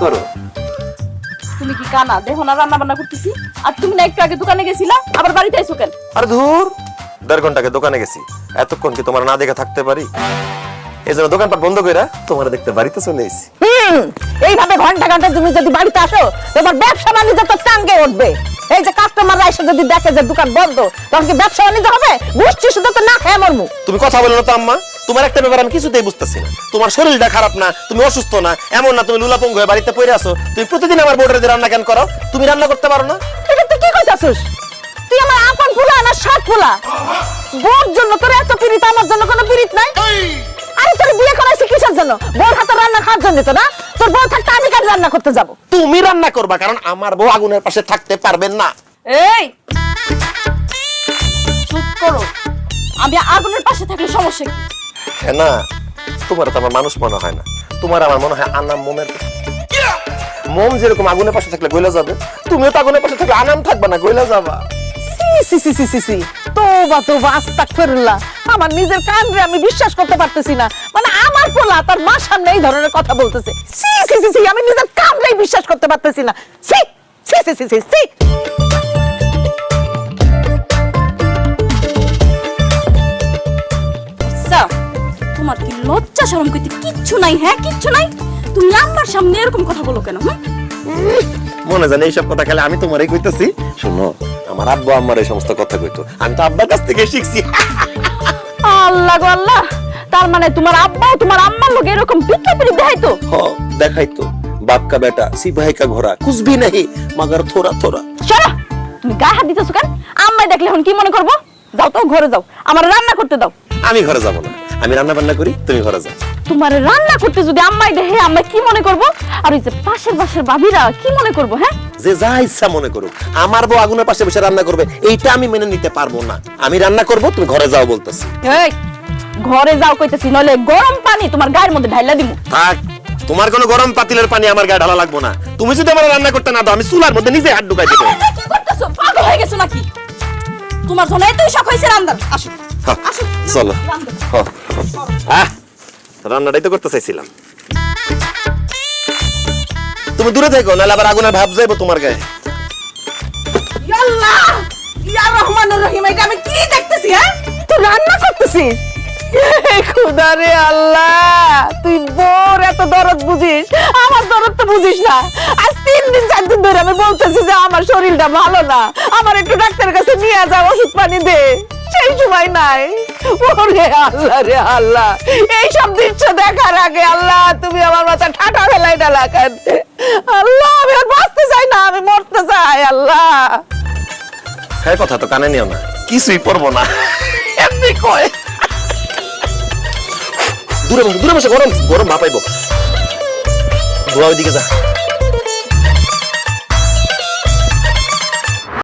করো? তুমি কি কানা? দেখো না রান্না বান্না করতেছি। আর তুমি না একটু আগে দোকানে গেছিলা? আবার বাড়িতে আইছো কেন? আরে ধুর! দেড় ঘন্টাকে দোকানে গেছি। এতক্ষণ কি তোমার না দেখে থাকতে পারি? এই জন্য দোকানপাট বন্ধ করে তোমার দেখতে বাড়িতে চলে এসেছি এইভাবে ঘণ্টা ঘণ্টা তুমি যদি বাড়িতে আসো তোমার ব্যবসা বাণিজ্য তো চাঙ্গে উঠবে। এই যে কাস্টমাররা এসে যদি দেখে যে দোকান বন্ধ তখন কি ব্যবসা বাণিজ্য হবে? গোষ্ঠী শুধু তো না খেয়ে মরমু। তুমি কথা বলো না তো আম্মা। তোমার একটা ব্যাপার আমি কিছুতেই বুঝতেছি না। তোমার শরীরটা খারাপ না তুমি অসুস্থ না এমন না তুমি লুলাপঙ্গ হয়ে বাড়িতে পড়ে আসো তুমি প্রতিদিন আমার বোর্ডের যে রান্না কেন করো? তুমি রান্না করতে পারো না? এটা তুই কি কইতাছিস? তুই আমার আপন ফুলা না সাত ফুলা? বোর জন্য তোর এত পিরিত আমার জন্য কোনো পিরিত নাই? আরে তোর বিয়ে করাইছি কিসের জন্য? বোর হাতে রান্না খাওয়ার জন্য তো না? তোর বউ থাকতে আমি কাজ রান্না করতে যাব? তুমি রান্না করবা কারণ আমার বউ আগুনের পাশে থাকতে পারবেন না। এই! চুপ করো। আমি আগুনের পাশে থাকলে সমস্যা কি? হ্যাঁ না তোমার তো আমার মানুষ মনে হয় না তোমার আমার মনে হয় আনাম মোমের মোম যেরকম আগুনের পাশে থাকলে গইলা যাবে তুমিও তো আগুনের পাশে থাকলে আনাম থাকবা না গইলা যাবা সি সি সি সি সি তোবা তোবা আমার নিজের কান রে আমি বিশ্বাস করতে পারতেছি না মানে আমার পোলা তার মার সামনে এই ধরনের কথা বলতেছে সি সি সি সি আমি নিজের কান রে বিশ্বাস করতে পারতেছি না সি সি সি সি সি লজ্জা শরম করতে কিচ্ছু নাই হ্যাঁ কিচ্ছু নাই। তুমি আমার সামনে এরকম কথা বলো কেন মনে জানে এইসব কথা খেলে আমি তোমারই কইতেছি। শুনো আমার আব্বু আম্মার এই সমস্ত কথা কইতো। আমি তো আব্বার কাছ থেকে শিখছি। আল্লাহ গো আল্লাহ তার মানে তোমার আব্বা তোমার আম্মার লোক এরকম বিক্রি বিজ্ঞাপন দেখাইতো? হ দেখাইতো। বাপ কা বেটা সিপাহী কা ঘোড়া কুছ ভি নাহি মগর থোরা থোরা শালা তুমি গা হাত দিতেছো কেন? আম্মাই দেখলে হন কি মনে করব? যাও তো ঘরে যাও। আমার রান্না করতে দাও। আমি ঘরে যাব না। আমি রান্না বান্না করি তুমি ঘরে যাও। তোমার রান্না করতে যদি আম্মাই দেখে আম্মাই কি মনে করব? আর ওই যে পাশের পাশের ভাবিরা কি মনে করব হ্যাঁ? যে যা ইচ্ছা মনে করুক আমার বউ আগুনের পাশে বসে রান্না করবে এইটা আমি মেনে নিতে পারব না। আমি রান্না করব তুমি ঘরে যাও বলতেছি। এই ঘরে যাও কইতেছি নলে গরম পানি তোমার গায়ের মধ্যে ঢাইলা দিমু। থাক তোমার কোনো গরম পাতিলের পানি আমার গায়ে ঢালা লাগবো না। তুমি যদি আমার রান্না করতে না দাও আমি চুলার মধ্যে নিজে হাত ঢুকাই দেবো। আরে, কি করতেছো? পাগল হয়ে গেছো নাকি? তোমার জন্য এতই শখ হয়েছে রান্দার আসো। আসো। চলো। হ্যাঁ। রান্নাটাই তো করতে চাইছিলাম। তুমি দূরে থেকো নাহলে আবার আগুনের ভাব যাইবো তোমার গায়ে। আল্লাহ ইয়া রহমানুর রহিম এটা আমি কি দেখতেছি হ্যাঁ? তো রান্না করতেছিস খুদা রে আল্লাহ! তুই বোর এত দরদ বুঝিস? আমার দরদ তো বুঝিস না। আজ তিন দিন, চার দিন ধরে আমি বলতেছি যে আমার শরীরটা ভালো না। আমার একটু ডাক্তারের কাছে নিয়ে যা, ওষুধ পানি দে। সেই সময় নাই। ওরে আল্লাহ রে আল্লাহ। এই সব দৃশ্য দেখার আগে আল্লাহ, তুমি আমার মাথা ঠাটা ফেলাই ডালা কেন? আল্লাহ, আমি আর বাঁচতে চাই না, আমি মরতে চাই, আল্লাহ। হ্যাঁ কথা তো কানে নিও না। কিছুই পড়ব না। এমনি কয়। দূরে বসে দূরে বসে গরম গরম ভাপাইব ধোয়া ওইদিকে যা।